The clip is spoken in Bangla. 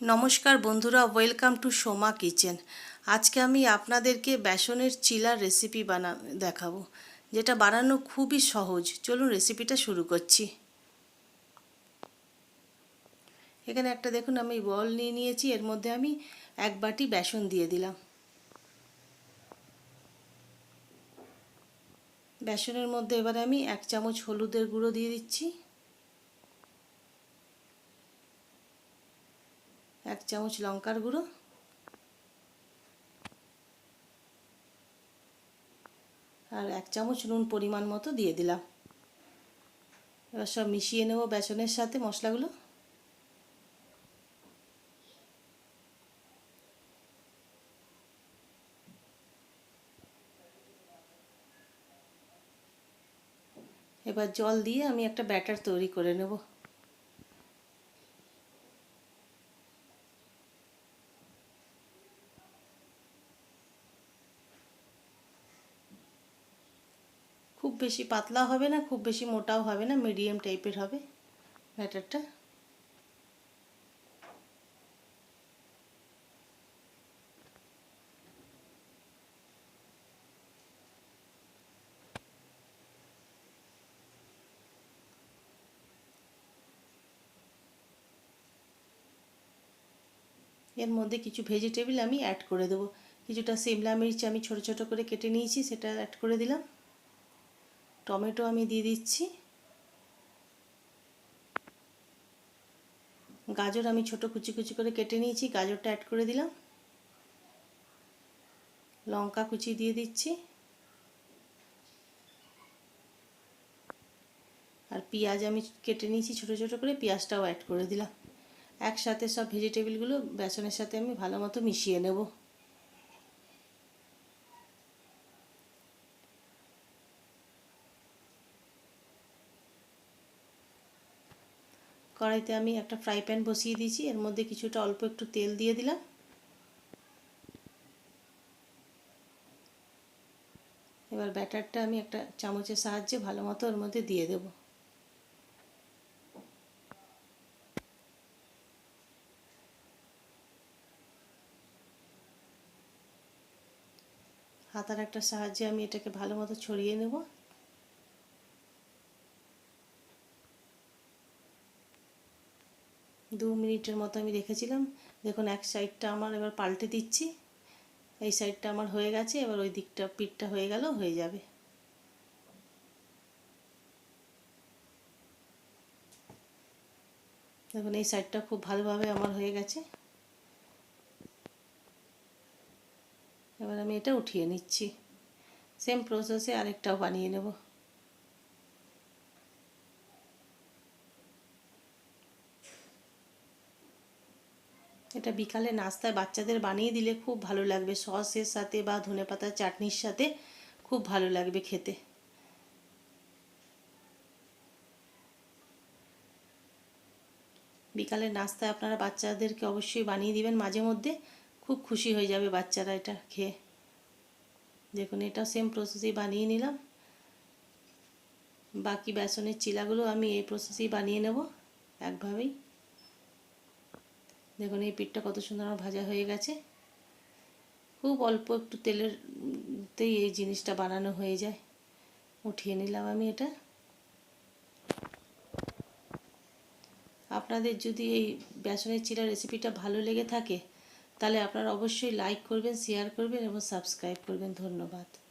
নমস্কার বন্ধুরা ওয়েলকাম টু সোমা কিচেন আজকে আমি আপনাদেরকে বেসনের চিলার রেসিপি বানা, দেখাবো, যেটা বানানো খুবই সহজ। চলুন রেসিপিটা শুরু করছি। এখানে একটা, দেখুন, আমি বল নিয়ে নিয়েছি, এর মধ্যে আমি এক বাটি বেসন দিয়ে দিলাম। বেসনের মধ্যে এবারে আমি এক চামচ হলুদের গুঁড়ো দিয়ে দিচ্ছি। এক চামচ লঙ্কার গুঁড়ো। আর এক চামচ নুন পরিমাণ মতো দিয়ে দিলাম। এবার সব মিশিয়ে নেব বেসনের সাথে মশলাগুলো। এবার জল দিয়ে আমি একটা ব্যাটার তৈরি করে নেব। খুব বেশি পাতলা হবে না, খুব বেশি মোটাও হবে না মিডিয়াম টাইপের হবে ব্যাটারটা এর মধ্যে কিছু ভেজিটেবল আমি অ্যাড করে দেবো। কিছুটা সিমলা মির্চ আমি ছোট ছোট করে কেটে নিয়েছি, সেটা অ্যাড করে দিলাম। টমেটো আমি দিয়ে দিচ্ছি। গাজর আমি ছোট কুচি কুচি করে কেটে নিয়েছি, গাজরটা অ্যাড করে দিলাম। লঙ্কা কুচি দিয়ে দিচ্ছি। আর পেঁয়াজ আমি কেটে নিয়েছি, ছোট ছোট করে পেঁয়াজটাও অ্যাড করে দিলাম। একসাথে সব ভেজিটেবিলগুলো বেসনের সাথে আমি ভালো মতো মিশিয়ে নেব। কড়াইতে আমি একটা ফ্রাই প্যান বসিয়ে দিয়েছি। এর মধ্যে কিছুটা অল্প একটু তেল দিয়ে দিলাম। এবার ব্যাটারটা আমি একটা চামচের সাহায্যে ভালো মতো ওর মধ্যে দিয়ে দেব। হাতার একটা সাহায্যে আমি এটাকে ভালো মতো ছড়িয়ে নেব। দু মিনিটের মতো আমি রেখেছিলাম। দেখুন, এক সাইডটা আমার এবার পাল্টে দিচ্ছি। এই সাইডটা আমার হয়ে গেছে, এবার ওই দিকটা পিঠটা হয়ে গেল, হয়ে যাবে। দেখুন, এই সাইডটা খুব ভালোভাবে আমার হয়ে গেছে। এবার আমি এটা উঠিয়ে নিচ্ছি। সেম প্রসেসে আরেকটাও বানিয়ে নেব। এটা বিকালে নাস্তায় বাচ্চাদের বানিয়ে দিলে খুব ভালো লাগবে। সসের সাথে বা ধনে পাতার চাটনির সাথে খুব ভালো লাগবে খেতে। বিকালের নাস্তায় আপনারা বাচ্চাদেরকে অবশ্যই বানিয়ে দিবেন। মাঝে মধ্যে খুব খুশি হয়ে যাবে বাচ্চারা এটা খেয়ে। দেখুন এটা সেম প্রসেসেই বানিয়ে নিলাম। বাকি বেসনের চিলাগুলো আমি এই প্রসেসেই বানিয়ে নেব একভাবেই। দেখুন, এই পিঠটা কত সুন্দর আমার ভাজা হয়ে গেছে। খুব অল্প একটু তেলেরতেই এই জিনিসটা বানানো হয়ে যায়। উঠিয়ে নিলাম আমি এটা। আপনাদের যদি এই বেসনের চিরা রেসিপিটা ভালো লেগে থাকে, তাহলে আপনারা অবশ্যই লাইক করবেন শেয়ার করবেন এবং সাবস্ক্রাইব করবেন। ধন্যবাদ।